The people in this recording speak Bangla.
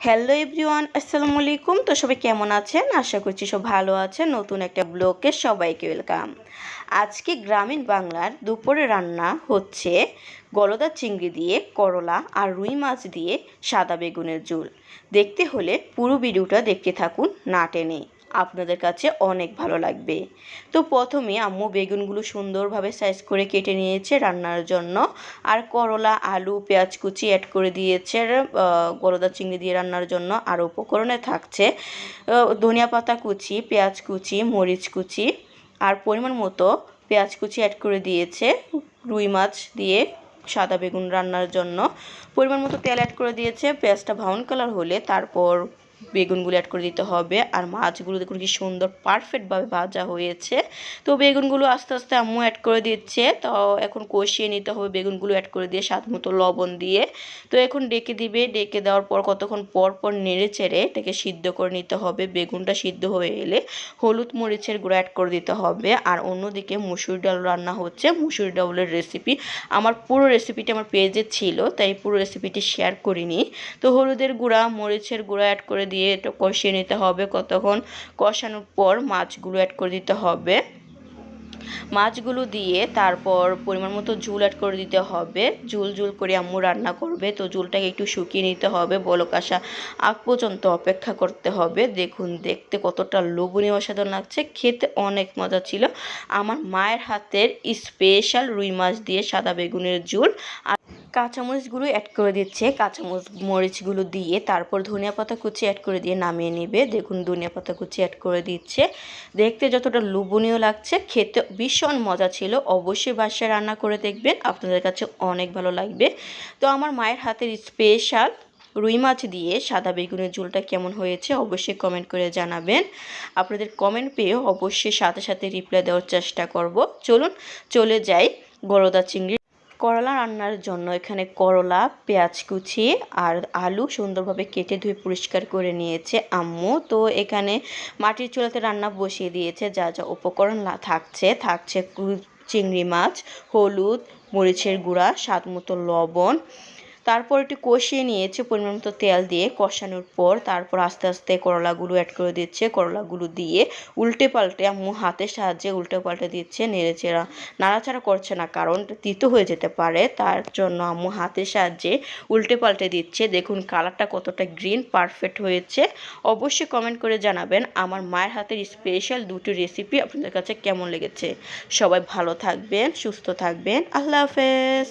হ্যালো এভরিওয়ান, আসসালামু আলাইকুম। তো সবাই কেমন আছেন? আশা করছি সব ভালো আছেন। নতুন একটা ব্লগে সবাইকে ওয়েলকাম। আজকে গ্রামীণ বাংলার দুপুরে রান্না হচ্ছে গলদা চিংড়ি দিয়ে করলা আর রুই মাছ দিয়ে সাদা বেগুনের ঝোল। দেখতে হলে পুরো ভিডিওটা দেখতে থাকুন, না টেনে। আপনাদের কাছে অনেক ভালো লাগবে। তো প্রথমে আম্মু বেগুনগুলো সুন্দরভাবে সাইজ করে কেটে নিয়েছে রান্নার জন্য। আর করলা, আলু, পেঁয়াজ কুচি অ্যাড করে দিয়েছে। গলদা চিংড়ি দিয়ে রান্নার জন্য আর উপকরণে থাকছে। ধনিয়া পাতা কুচি, পেঁয়াজ কুচি, মরিচ কুচি। আর পরিমাণ মতো পেঁয়াজ কুচি অ্যাড করে দিয়েছে রুই মাছ দিয়ে সাদা বেগুন রান্নার জন্য। পরিমাণ মতো তেল অ্যাড করে দিয়েছে। পেঁয়াজটা ব্রাউন কালার হলে তারপর বেগুনগুলো অ্যাড করে দিতে হবে। আর মাছগুলো দেখুন কি সুন্দর পারফেক্টভাবে ভাজা হয়েছে। তো বেগুনগুলো আস্তে আস্তে আম্মু অ্যাড করে দিচ্ছে। তো এখন কষিয়ে নিতে হবে বেগুনগুলো অ্যাড করে দিয়ে স্বাদ মতো লবণ দিয়ে। তো এখন ডেকে দিবে। ডেকে দেওয়ার পর কতক্ষণ পর পর নেড়ে চেড়ে এটাকে সিদ্ধ করে নিতে হবে। বেগুনটা সিদ্ধ হয়ে এলে হলুদ মরিচের গুঁড়ো অ্যাড করে দিতে হবে। আর অন্যদিকে মুসুর ডাল রান্না হচ্ছে। মুসুর ডাউলের রেসিপি আমার পুরো রেসিপিটি আমার পেজে ছিল, তাই পুরো রেসিপিটি শেয়ার করিনি। তো হলুদের গুঁড়া, মরিচের গুঁড়া অ্যাড করে দিয়ে একটু কষিয়ে নিতে হবে কতক্ষণ? কষানোর পর মাছগুলো অ্যাড করে দিতে হবে। মাছগুলো দিয়ে তারপর পরিমাণ মতো ঝুল অ্যাড করে দিতে হবে। ঝুল ঝুল করে আম্মু রান্না করবে, তো ঝুলটাকে একটু শুকিয়ে নিতে হবে। বলক আসা আগ পর্যন্ত অপেক্ষা করতে হবে। দেখুন, দেখতে কতটা লোভনীয়, অসাধারণ লাগছে। খেতে অনেক মজা ছিল। আমার মায়ের হাতের স্পেশাল রুই মাছ দিয়ে সাদা বেগুনের ঝুল। কাঁচামরিচগুলো অ্যাড করে দিচ্ছে। কাঁচামরিচ মরিচগুলো দিয়ে তারপর ধনিয়া পাতা কুচি অ্যাড করে দিয়ে নামিয়ে নেবে। দেখুন, ধনিয়া পাতা কুচি অ্যাড করে দিচ্ছে। দেখতে যতটা লোভনীয় লাগছে, খেতে ভীষণ মজা ছিল। অবশ্যই বাসায় রান্না করে দেখবেন, আপনাদের কাছে অনেক ভালো লাগবে। তো আমার মায়ের হাতের স্পেশাল রুই মাছ দিয়ে সাদা বেগুনের ঝোলটা কেমন হয়েছে অবশ্যই কমেন্ট করে জানাবেন। আপনাদের কমেন্ট পেয়ে অবশ্যই সাথে সাথে রিপ্লাই দেওয়ার চেষ্টা করব। চলুন, চলে যাই গরদা চিংড়ি করলা রান্নার জন্য এখানে করলা, পেঁয়াজ কুচি আর আলু সুন্দরভাবে কেটে ধুয়ে পরিষ্কার করে নিয়েছে আম্মু। তো এখানে মাটির চুলাতে রান্না বসিয়ে দিয়েছে, যা যা উপকরণ থাকছে। থাকছে চিংড়ি মাছ, হলুদ, মরিচের গুঁড়া, স্বাদ মতো লবণ তারপর একটু কষিয়ে নিয়েছে পরিমাণ মতো তেল দিয়ে কষানোর পর তারপর আস্তে আস্তে করলাগুলো অ্যাড করে দিচ্ছে, করলাগুলো দিয়ে উল্টে পাল্টে আম্মু হাতের সাহায্যে উল্টে পাল্টে দিচ্ছে নেড়েচেড়া নাড়াচাড়া করছে না কারণ তিতো হয়ে যেতে পারে, তার জন্য আম্মু হাতের সাহায্যে উল্টে পাল্টে দিচ্ছে। দেখুন কালারটা কতটা গ্রিন পারফেক্ট হয়েছে। অবশ্যই কমেন্ট করে জানাবেন আমার মায়ের হাতের স্পেশাল দুটি রেসিপি আপনাদের কাছে কেমন লেগেছে। সবাই ভালো থাকবেন, সুস্থ থাকবেন, আল্লাহ হাফেজ।